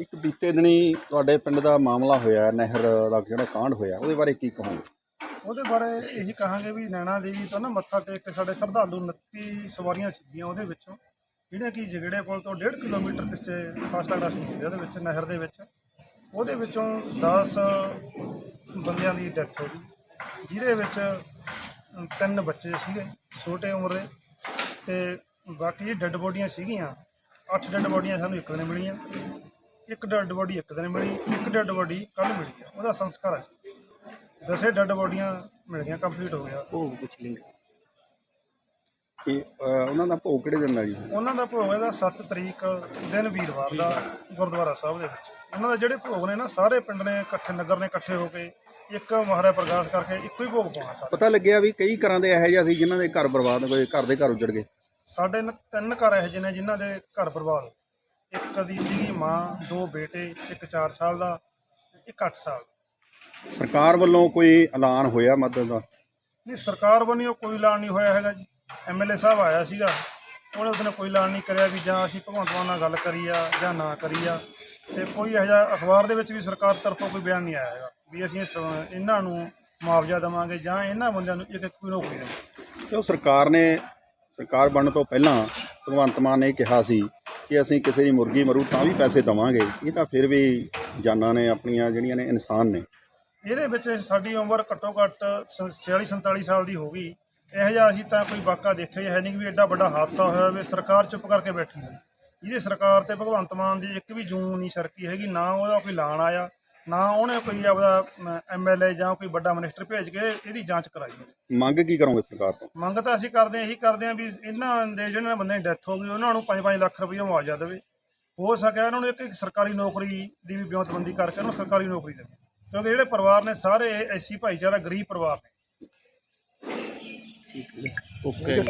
ਇੱਕ ਬੀਤੇ ਦਿਨੀ ਤੁਹਾਡੇ ਪਿੰਡ ਦਾ ਮਾਮਲਾ ਹੋਇਆ, ਨਹਿਰ ਦਾ ਜਿਹੜਾ ਕਾਂਡ ਹੋਇਆ, ਉਹਦੇ ਬਾਰੇ ਕੀ ਕਹੋਗੇ? ਉਹਦੇ ਬਾਰੇ ਇਹੀ ਕਹਾਂਗੇ ਵੀ ਨੈਣਾ ਦੇਵੀ ਤੋਂ ਨਾ ਮੱਥਾ ਟੇਕ ਕੇ ਸਾਡੇ ਸ਼ਰਧਾਲੂ 29 ਸਵਾਰੀਆਂ ਸੀਗੀਆਂ ਉਹਦੇ ਵਿੱਚੋਂ ਜਿਹੜੇ ਕਿ ਜਗੜੇ ਪੁਲ ਤੋਂ 1.5 ਕਿਲੋਮੀਟਰ ਪਿੱਛੇ ਫਾਸਟਾ ਰਸਤੇ ਹੁੰਦੇ ਉਹਦੇ ਵਿੱਚ, ਨਹਿਰ ਦੇ ਵਿੱਚ। ਉਹਦੇ ਵਿੱਚੋਂ 10 ਬੰਦਿਆਂ ਦੀ ਡੈਥ ਹੋ ਗਈ, ਜਿਹਦੇ ਵਿੱਚ ਤਿੰਨ ਬੱਚੇ ਸੀਗੇ ਛੋਟੇ ਉਮਰ ਦੇ ਤੇ ਬਾਕੀ ਡੈੱਡ ਬੋਡੀਆਂ ਸੀਗੀਆਂ, ਅੱਠ ਡੈੱਡ ਬੋਡੀਆਂ ਸਾਨੂੰ ਇੱਕ ਦਿਨ ਮਿਲੀਆਂ। ਇੱਕ ਡੈੱਡ ਬੋਡੀ ਇੱਕ ਦਿਨ ਮਿਲੀ ਇੱਕ ਡੈੱਡ ਬੋਡੀ ਕੱਲ ਮਿਲੀ ਆ ਉਹਦਾ ਸੰਸਕਾਰ ਹੈ ਦਸੇ ਡੈੱਡ ਬੋਡੀਆਂ ਮਿਲ ਗਈਆਂ ਕੰਪਲੀਟ ਹੋ ਗਿਆ। ਉਹ ਪੁੱਛ ਲੈਂਗੇ ਇਹ ਅਹ, ਉਹਨਾਂ ਦਾ ਭੋਗ ਕਿਹੜੇ ਦਿਨ ਦਾ ਜੀ? ਉਹਨਾਂ ਦਾ ਭੋਗ ਹੈਗਾ 7 ਤਰੀਕ ਦਿਨ ਵੀਰਵਾਰ ਦਾ ਗੁਰਦੁਆਰਾ ਸਾਹਿਬ ਦੇ ਵਿੱਚ। ਉਹਨਾਂ ਦੇ ਜਿਹੜੇ ਭੋਗ ਨੇ ਨਾ ਸਾਰੇ ਪਿੰਡ ਨੇ ਇਕੱਠੇ ਨਗਰ ਨੇ ਇਕੱਠੇ ਹੋ ਕੇ ਇੱਕ ਮਹਾਰਾਜ ਪ੍ਰਕਾਸ਼ ਕਰਕੇ ਇੱਕੋ ਹੀ ਭੋਗ ਪਾਉਣਾ ਸਾਰੇ ਪਤਾ ਲੱਗਿਆ ਵੀ ਕਈ ਘਰਾਂ ਦੇ ਇਹੋ ਜਿਹਾ ਸੀ ਜਿਨ੍ਹਾਂ ਦੇ ਘਰ ਬਰਬਾਦ ਹੋਏ ਘਰ ਦੇ ਘਰ ਉਜੜ ਗਏ। ਸਾਡੇ ਨ- ਤਿੰਨ ਘਰ ਇਹੋ ਜਿਹੇ ਨੇ ਜਿਨ੍ਹਾਂ ਦੇ ਘਰ ਬਰਬਾਦ। ਇੱਕ ਦੀ ਸੀਗੀ ਮਾਂ ਦੋ ਬੇਟੇ ਇੱਕ 4 ਸਾਲ ਦਾ ਇੱਕ 8 ਸਾਲ ਦਾ। ਸਰਕਾਰ ਵੱਲੋਂ ਕੋਈ ਐਲਾਨ ਹੋਇਆ ਮਦਦ ਦਾ? ਨਹੀਂ ਸਰਕਾਰ ਵੱਲੋਂ ਕੋਈ ਐਲਾਨ ਨਹੀਂ ਹੋਇਆ ਹੈਗਾ ਜੀ। ਐਮਐਲਏ ਸਾਹਿਬ ਆਇਆ ਸੀਗਾ ਉਹਨੇ ਉਹਨੇ ਕੋਈ ਐਲਾਨ ਨਹੀਂ ਕਰਿਆ ਵੀ ਜਾਂ ਅਸੀਂ ਭਗਵੰਤ ਮਾਨ ਨਾਲ ਗੱਲ ਕਰੀ ਆ ਜਾਂ ਨਾ ਕਰੀ ਆ ਤੇ ਕੋਈ ਇਹੋ ਜਿਹਾ ਅਖਬਾਰ ਦੇ ਵਿੱਚ ਵੀ ਸਰਕਾਰ ਤਰਫੋਂ ਕੋਈ ਬਿਆਨ ਨਹੀਂ ਆਇਆ ਹੈਗਾ ਵੀ ਅਸੀਂ ਇਸ ਤਰ੍ਹਾਂ ਇਹਨਾਂ ਨੂੰ ਮੁਆਵਜ਼ਾ ਦੇਵਾਂਗੇ ਜਾਂ ਇਹਨਾਂ ਬੰਦਿਆਂ ਨੂੰ ਇੱਕ ਇੱਕ ਕੋਈ ਨੌਕਰੀ ਦੇਵਾਂਗੇ। ਤੇ ਉਹ ਸਰਕਾਰ ਨੇ ਸਰਕਾਰ ਬਣਨ ਤੋਂ ਪਹਿਲਾਂ ਭਗਵੰਤ ਮਾਨ ਨੇ ਕਿਹਾ ਸੀ ਕਿ ਅਸੀਂ ਕਿਸੇ ਦੀ ਮੁਰਗੀ ਮਰੂ ਤਾਂ ਵੀ ਪੈਸੇ ਦੇਵਾਂਗੇ। ਇਹ ਤਾਂ ਫਿਰ ਵੀ ਜਾਨਾਂ ਨੇ, ਆਪਣੀਆਂ ਜਿਹੜੀਆਂ ਨੇ, ਇਨਸਾਨ ਨੇ। ਇਹਦੇ ਵਿੱਚ ਸਾਡੀ ਉਮਰ ਘੱਟੋ ਘੱਟ 46 47 ਸਾਲ ਦੀ ਹੋ ਗਈ। ਇਹੋ ਜਿਹਾ ਅਸੀਂ ਤਾਂ ਕੋਈ ਵਾਕਾ ਦੇਖਿਆ ਹੀ ਹੈ ਨਹੀਂ ਕਿ ਵੀ ਐਡਾ ਵੱਡਾ ਹਾਦਸਾ ਹੋਇਆ ਹੋਵੇ, ਸਰਕਾਰ ਚੁੱਪ ਕਰਕੇ ਬੈਠੀ ਹੈ ਇਹਦੀ ਸਰਕਾਰ ਤੇ ਭਗਵੰਤ ਮਾਨ ਦੀ ਇੱਕ ਵੀ ਜੂਨ ਨਹੀਂ ਸਰਕੀ ਹੈਗੀ, ਨਾ ਉਹਦਾ ਕੋਈ ਲਾਣ ਆਇਆ। ਨਾ ਉਹਨੇ ਕੋਈ ਆਪਦਾ ਐਮਐਲਏ ਜਾਂ ਕੋਈ ਵੱਡਾ ਮਿਨਿਸਟਰ ਭੇਜ ਕੇ ਇਹਦੀ ਜਾਂਚ ਕਰਾਈ ਹੈ। ਮੰਗ ਕੀ ਕਰੋਗੇ ਸਰਕਾਰ ਤੋਂ? ਮੰਗ ਤਾਂ ਅਸੀਂ ਕਰਦੇ ਹਾਂ ਇਹੀ ਕਰਦੇ ਹਾਂ ਵੀ ਇਹਨਾਂ ਦੇ ਜਿਹੜੇ ਬੰਦੇ ਦੀ ਡੈਥ ਹੋ ਗਈ ਉਹਨਾਂ ਨੂੰ 5-5 ਲੱਖ ਰੁਪਏ ਮੁਆਵਜ਼ਾ ਦੇਵੇ। ਹੋ ਸਕਿਆ ਇਹਨਾਂ ਨੂੰ ਇੱਕ ਇੱਕ ਸਰਕਾਰੀ ਨੌਕਰੀ ਦੀ ਵੀ ਬਿਉਂਤਬੰਦੀ ਕਰਕੇ ਉਹਨਾਂ ਨੂੰ ਸਰਕਾਰੀ ਨੌਕਰੀ ਦੇਵੇ। ਕਿਉਂਕਿ ਜਿਹੜੇ ਪਰਿਵਾਰ ਨੇ ਸਾਰੇ ਐਸੀ ਭਾਈਚਾਰਾ ਗਰੀਬ ਪਰਿਵਾਰ ਨੇ। ਓਕੇ।